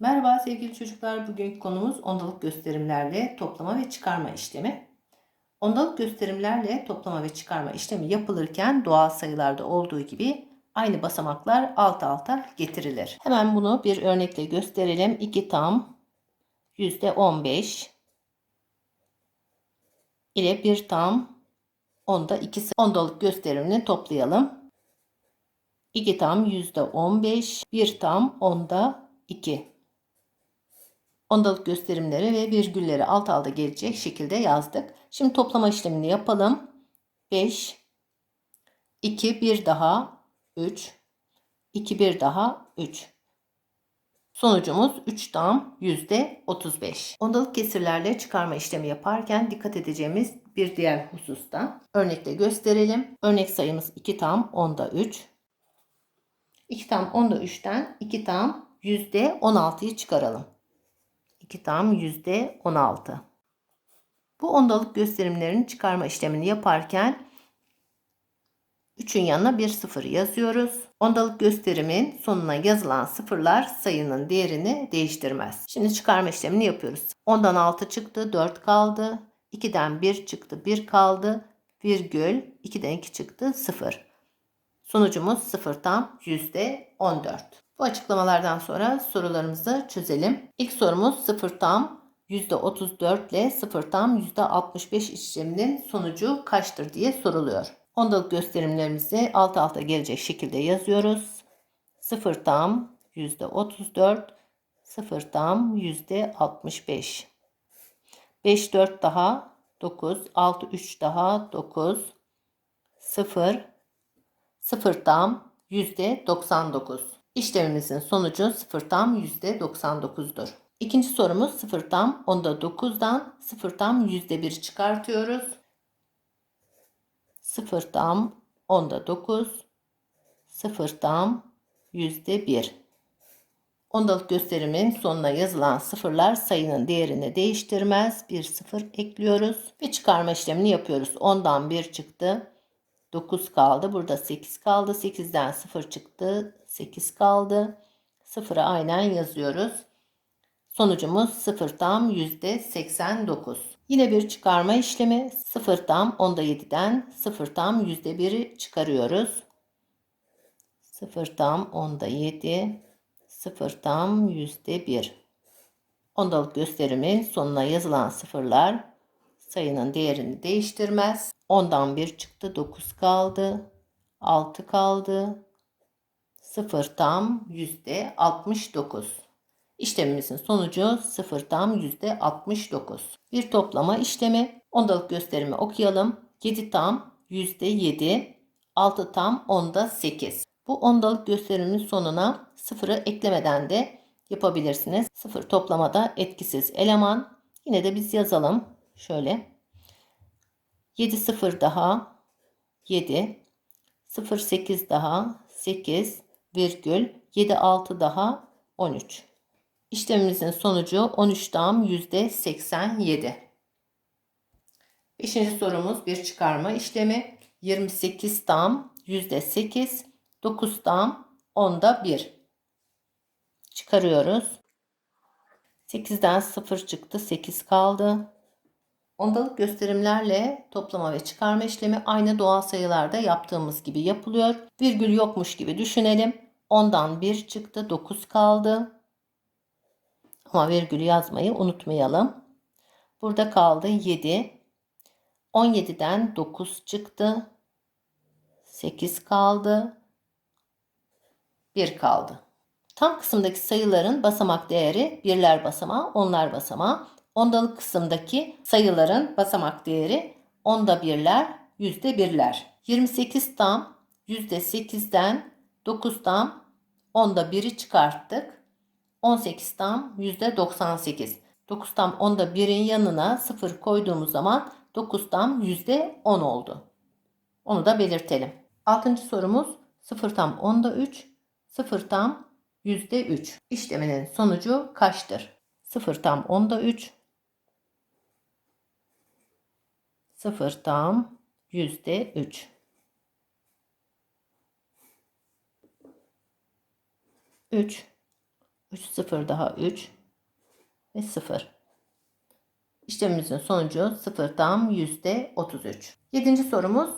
Merhaba sevgili çocuklar. Bugünkü konumuz ondalık gösterimlerle toplama ve çıkarma işlemi. Ondalık gösterimlerle toplama ve çıkarma işlemi yapılırken doğal sayılarda olduğu gibi aynı basamaklar alt alta getirilir. Hemen bunu bir örnekle gösterelim. 2 tam %15 ile 1 tam onda 2 ondalık gösterimini toplayalım. 2 tam %15, 1 tam onda 2 ondalık gösterimleri ve virgülleri alt alta gelecek şekilde yazdık. Şimdi toplama işlemini yapalım. 5, 2, 1 daha 3, 2, 1 daha 3. Sonucumuz 3 tam %35. Ondalık kesirlerle çıkarma işlemi yaparken dikkat edeceğimiz bir diğer hususta. Örnekle gösterelim. Örnek sayımız 2 tam onda 3. 2 tam onda 3'ten 2 tam %16'yı çıkaralım. 2 tam yüzde 16. Bu ondalık gösterimlerin çıkarma işlemini yaparken 3'ün yanına bir sıfır yazıyoruz. Ondalık gösterimin sonuna yazılan sıfırlar sayının değerini değiştirmez. Şimdi çıkarma işlemini yapıyoruz. 10'dan 6 çıktı, 4 kaldı. 2'den 1 çıktı, 1 kaldı. Virgül, 2'den 2 çıktı, 0. Sonucumuz 0 tam %14. Bu açıklamalardan sonra sorularımızı çözelim. İlk sorumuz 0 tam %34 ile 0 tam %65 işleminin sonucu kaçtır diye soruluyor. Ondalık gösterimlerimizi alt alta gelecek şekilde yazıyoruz. 0 tam %34, 0 tam %65. 5 4 daha 9, 6 3 daha 9, 0, 0 tam %99. İşlemimizin sonucu 0 tam %99'dur. İkinci sorumuz 0 tam onda 9'dan 0 tam %1 çıkartıyoruz. 0 tam onda 9 0 tam %1. Ondalık gösterimin sonuna yazılan sıfırlar sayının değerini değiştirmez. Bir sıfır ekliyoruz ve çıkarma işlemini yapıyoruz. 10'dan 1 çıktı. 9 kaldı. Burada 8 kaldı. 8'den 0 çıktı. 8 kaldı. 0'ı aynen yazıyoruz. Sonucumuz 0 tam %89. Yine bir çıkarma işlemi 0 tam onda 7'den 0 tam %1'i çıkarıyoruz. 0 tam onda 7 0 tam %1. Ondalık gösterimin sonuna yazılan sıfırlar sayının değerini değiştirmez. 10'dan 1 çıktı 9 kaldı. 6 kaldı. 0 tam %69. İşlemimizin sonucu 0 tam %69. Bir toplama işlemi. Ondalık gösterimi okuyalım. 7 tam %7. 6 tam onda 8. Bu ondalık gösterimin sonuna 0'ı eklemeden de yapabilirsiniz. 0 toplamada etkisiz eleman. Yine de biz yazalım. Şöyle. 7 0 daha 7. 0 8 daha 8 virgül 7 6 daha 13. İşlemimizin sonucu 13 tam %87. Beşinci sorumuz bir çıkarma işlemi. 28 tam %8, 9 tam onda 1. Çıkarıyoruz. 8'den 0 çıktı, 8 kaldı. Ondalık gösterimlerle toplama ve çıkarma işlemi aynı doğal sayılarda yaptığımız gibi yapılıyor. Virgül yokmuş gibi düşünelim. 10'dan 1 çıktı, 9 kaldı. Ama virgülü yazmayı unutmayalım. Burada kaldı 7. 17'den 9 çıktı. 8 kaldı. 1 kaldı. Tam kısımdaki sayıların basamak değeri birler basamağı, onlar basamağı. Ondalık kısımdaki sayıların basamak değeri onda birler, yüzde birler. 28 tam yüzde 8'den 9 tam onda biri çıkarttık. 18 tam yüzde 98. 9 tam onda birin yanına 0 koyduğumuz zaman 9 tam yüzde 10 oldu. Onu da belirtelim. Altıncı sorumuz 0 tam onda 3, 0 tam yüzde 3. İşleminin sonucu kaçtır? 0 tam onda 3, 0 tam yüzde 3. 3 3 0 daha 3 ve 0. İşlemimizin sonucu 0 tam %33. Yedinci sorumuz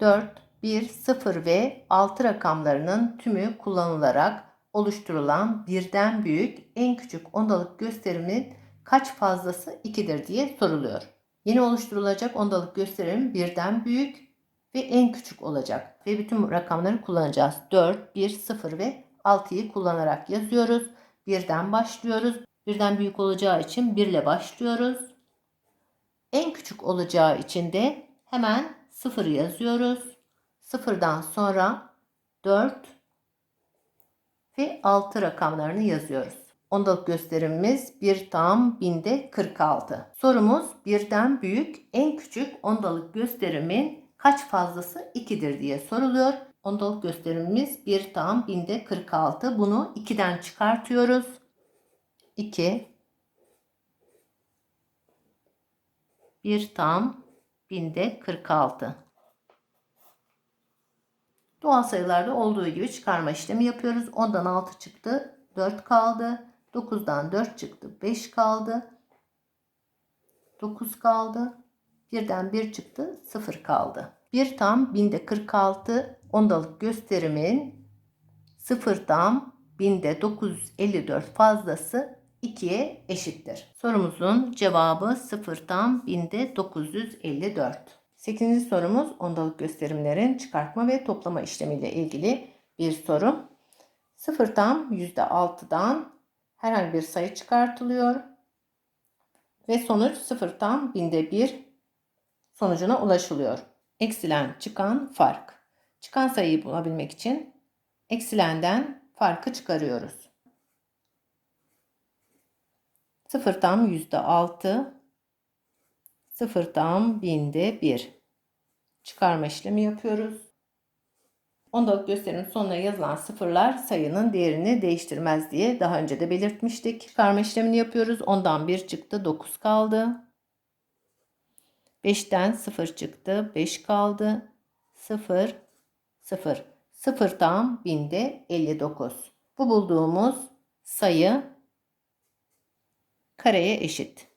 4, 1, 0 ve 6 rakamlarının tümü kullanılarak oluşturulan birden büyük en küçük ondalık gösterimin kaç fazlası 2'dir diye soruluyor. Yeni oluşturulacak ondalık gösterim birden büyük ve en küçük olacak. Ve bütün rakamları kullanacağız. 4, 1, 0 ve 6'yı kullanarak yazıyoruz. Birden başlıyoruz. Birden büyük olacağı için 1 ile başlıyoruz. En küçük olacağı için de hemen 0 yazıyoruz. 0'dan sonra 4 ve 6 rakamlarını yazıyoruz. Ondalık gösterimimiz 1 tam binde 46. Sorumuz birden büyük en küçük ondalık gösterimin kaç fazlası 2'dir diye soruluyor. Ondalık gösterimimiz 1 tam binde 46. Bunu 2'den çıkartıyoruz. 2 1 tam binde 46. Doğal sayılarda olduğu gibi çıkarma işlemi yapıyoruz. 10'dan 6 çıktı. 4 kaldı. 9'dan 4 çıktı. 5 kaldı. 9 kaldı. 1'den 1 çıktı. 0 kaldı. 1 tam binde 46 ondalık gösterimin 0 tam binde 954 fazlası 2'ye eşittir. Sorumuzun cevabı 0 tam binde 954. 8. sorumuz ondalık gösterimlerin çıkartma ve toplama işlemiyle ilgili bir soru. 0 tam %6'dan herhangi bir sayı çıkartılıyor. Ve sonuç 0 tam binde 1 sonucuna ulaşılıyor. Eksilen çıkan fark. Çıkan sayıyı bulabilmek için eksilenden farkı çıkarıyoruz. 0 tam %6 0 tam binde 1. Çıkarma işlemi yapıyoruz. Ondalık gösterimin sonuna yazılan sıfırlar sayının değerini değiştirmez diye daha önce de belirtmiştik. Çıkarma işlemini yapıyoruz. Ondan 1 çıktı 9 kaldı. 5'ten 0 çıktı 5 kaldı. 0 0 0 tam binde 59. Bu bulduğumuz sayı kareye eşit.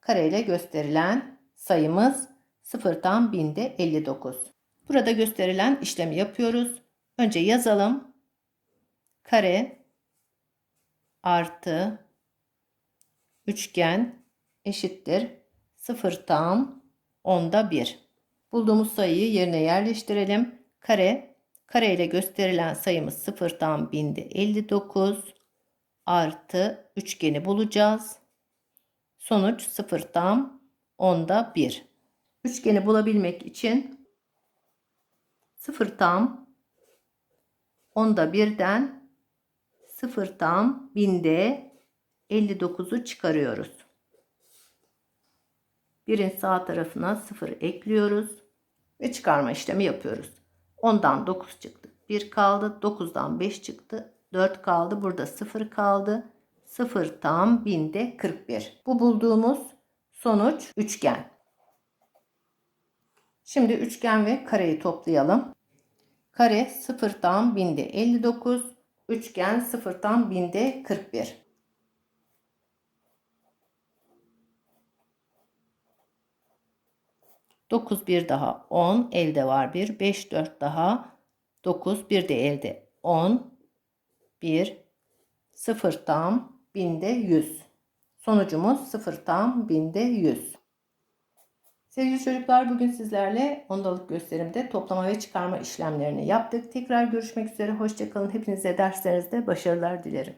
Kareyle gösterilen sayımız 0 tam binde 59. Burada gösterilen işlemi yapıyoruz. Önce yazalım. Kare artı üçgen eşittir 0 tam onda 1. Bulduğumuz sayıyı yerine yerleştirelim. Kare kare ile gösterilen sayımız 0 tam binde 59 artı üçgeni bulacağız. Sonuç 0 tam onda 1. Üçgeni bulabilmek için 0 tam onda birden 0 tam binde 59'u çıkarıyoruz. Birin sağ tarafına 0 ekliyoruz ve çıkarma işlemi yapıyoruz. 10'dan 9 çıktı. 1 kaldı. 9'dan 5 çıktı. 4 kaldı. Burada 0 kaldı. 0 tam binde 41. Bu bulduğumuz sonuç üçgen. Şimdi üçgen ve kareyi toplayalım. Kare 0 tam binde 59. Üçgen 0 tam binde 41. Dokuz bir daha 10 elde var bir. 5 4 daha 9 bir de elde 10 1 0 tam binde 100. Sonucumuz 0 tam binde 100. Sevgili çocuklar bugün sizlerle ondalık gösterimde toplama ve çıkarma işlemlerini yaptık. Tekrar görüşmek üzere. Hoşçakalın. Hepinize derslerinizde başarılar dilerim.